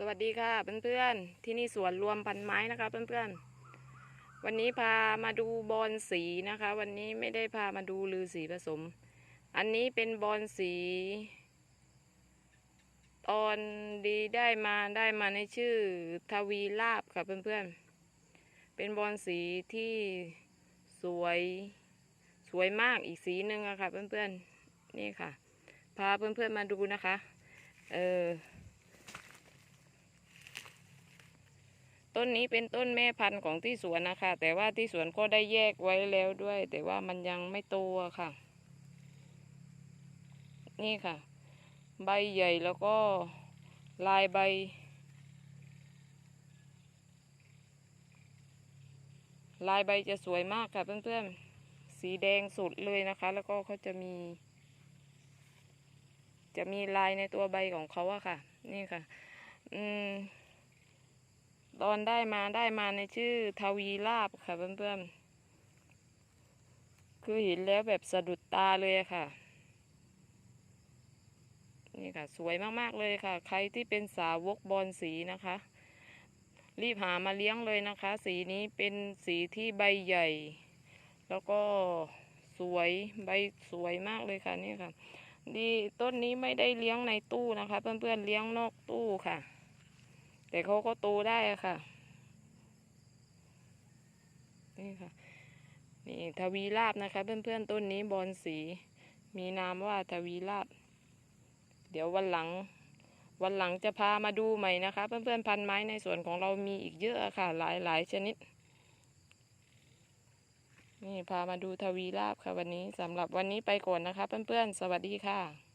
สวัสดีค่ะเพื่อนๆที่นี่สวนรวมพันไม้นะคะเพื่อนๆวันนี้พามาดูบอลสีนะคะ วันนี้ไม่ได้พามาดูลือสีผสม อันนี้เป็นบอลสี ตอนดีได้มาได้มาในชื่อทวีลาบค่ะเพื่อนๆเป็นบอลสีที่สวยสวยมากอีกสีหนึ่งอะค่ะเพื่อนๆนี่ค่ะ พาเพื่อนๆมาดูนะคะ เออ ต้นนี้เป็นต้นแม่พันธุ์ของที่สวนนะคะ แต่ว่าที่สวนก็ได้แยกไว้แล้วด้วย แต่ว่ามันยังไม่โตค่ะ นี่ค่ะ ใบใหญ่แล้วก็ลายใบ ลายใบจะสวยมากค่ะเพื่อนๆ สีแดงสุดเลยนะคะ แล้วก็เขาจะมี จะมีลายในตัวใบของเขาอะค่ะ นี่ค่ะ อืม ตอนได้มาได้มาในชื่อทวีลาบค่ะเพื่อนๆ คือเห็นแล้วแบบสะดุดตาเลยค่ะ นี่ค่ะ สวยมากๆเลยค่ะ ใครที่เป็นสาวกบอลสีนะคะ รีบหามาเลี้ยงเลยนะคะ สีนี้เป็นสีที่ใบใหญ่ แล้วก็สวยใบสวยมากเลยค่ะนี่ค่ะ ดีต้นนี้ไม่ได้เลี้ยงในตู้นะคะ เพื่อนๆเลี้ยงนอกตู้ค่ะ แต่เขาก็โตได้ค่ะ นี่ค่ะ นี่ทวีลาบนะคะ เพื่อนๆต้นนี้บอลสี มีนามว่าทวีลาบ เดี๋ยววันหลัง วันหลังจะพามาดูใหม่นะคะ เพื่อนๆพันไม้ในสวนของเรามีอีกเยอะอะค่ะ หลายๆชนิดนี่พามาดูทวีลาบค่ะวันนี้สำหรับวันนี้ไปก่อนนะคะ เพื่อนๆ สวัสดีค่ะ